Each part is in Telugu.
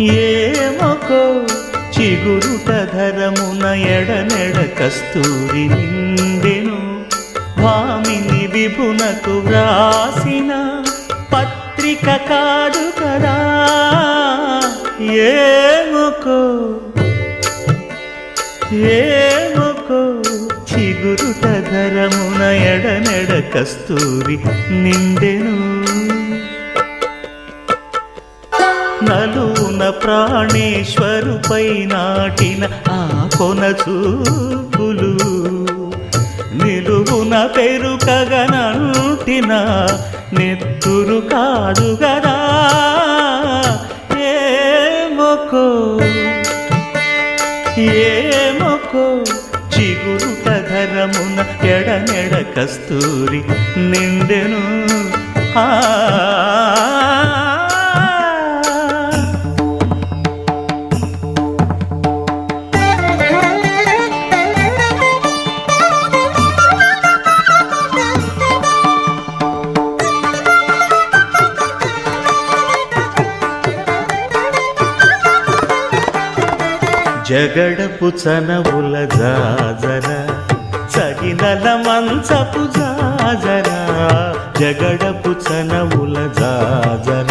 ఏమకో చిగురుట ధరమున ఎడనెడ కస్తూరి నిండెను. భామిని విభునకు వ్రాసిన పత్రిక కాదు కదా ఏమకో ఏమకో చిగురుట ధరమున ఎడనెడ కస్తూరి నిండెను. ప్రాణేశ్వరుపై నాటిన ఆ కొనచూపులు నిలువున పెరుకగనంటిన నెత్తురు కాదు గదా ఏమొకో ఏమొకో చిగురు ధరమున ఎడనెడ కస్తూరి నిండెను. ఆ జగడపు చనవుల జాజర సగినల మంచపు జాజర జగడపు చనవుల జాజర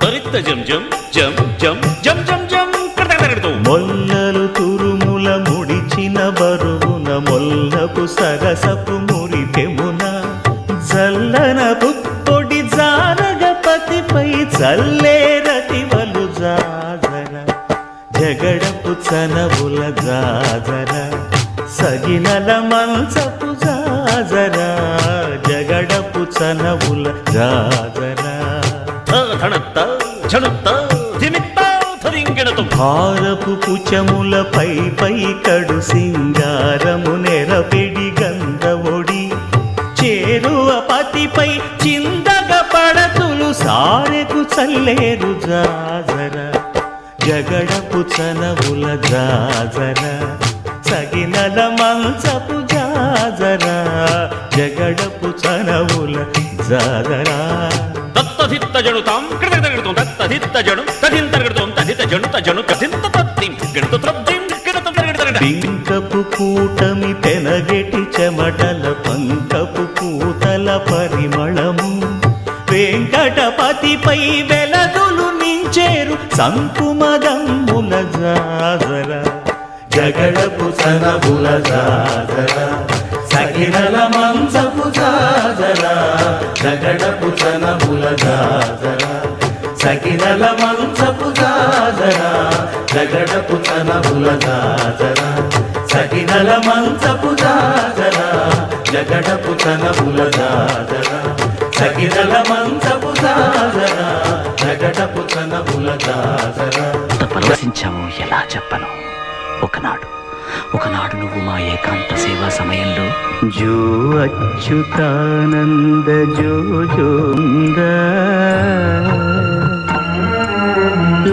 త్వరిత జం జం జం జం జం జం జం. మొల్లలు తురుముల ముడిచిన బరువున మొల్లపు సరసపు మురిపెమున జల్లన పుప్పొడి జానగపతిపై చల్లేరతివలు జగడపు చనవుల జాజర సగినల మంచపు జాజర జగడపు చనవుల జాజర. భారపు పుచములపై పై కడు సింగారము నెరపెడి గంధవొడి చేరువ పతిపై చిందగ పడతులు సారెకు చల్లేరు జాజర జగడపు చనవుల జాజర సగినల మంచపు జాజర జగడపు చనవుల జాజరా కడతకడతకడతం. దత్తధిత్త జణు తధింతరగడతం. తధిత జణు తజను తధింత తత్తిం. గణిత తరగడతరగడ. పింకపు కూటమి పెనగెటి చెమటల పంకపు కూతల పరిమళము వెంకటపతిపై వెలదులు చేరు సంకుమదమ్ముల జాజర. జగడపు సనబుల జాజర. సకిరల మంచపు జాజర. జగడపు సనబుల జాజర. సకిరల మంచపు జాజర. జగడపు సనబుల జాజర. సకిరల మంచపు జాజర. జగడపు సనబుల జాజర. సకిరల మంచపు జాజర. జగడపు తనబుల జాజర ఎలా చెప్పను? ఒకనాడు ఒకనాడు నువ్వు మా ఏకాంత సేవా సమయంలో జో అచ్యుతానంద జో జోంద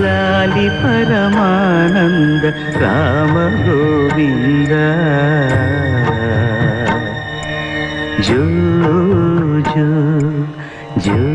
లాలి పరమానంద రామ గోవింద. జో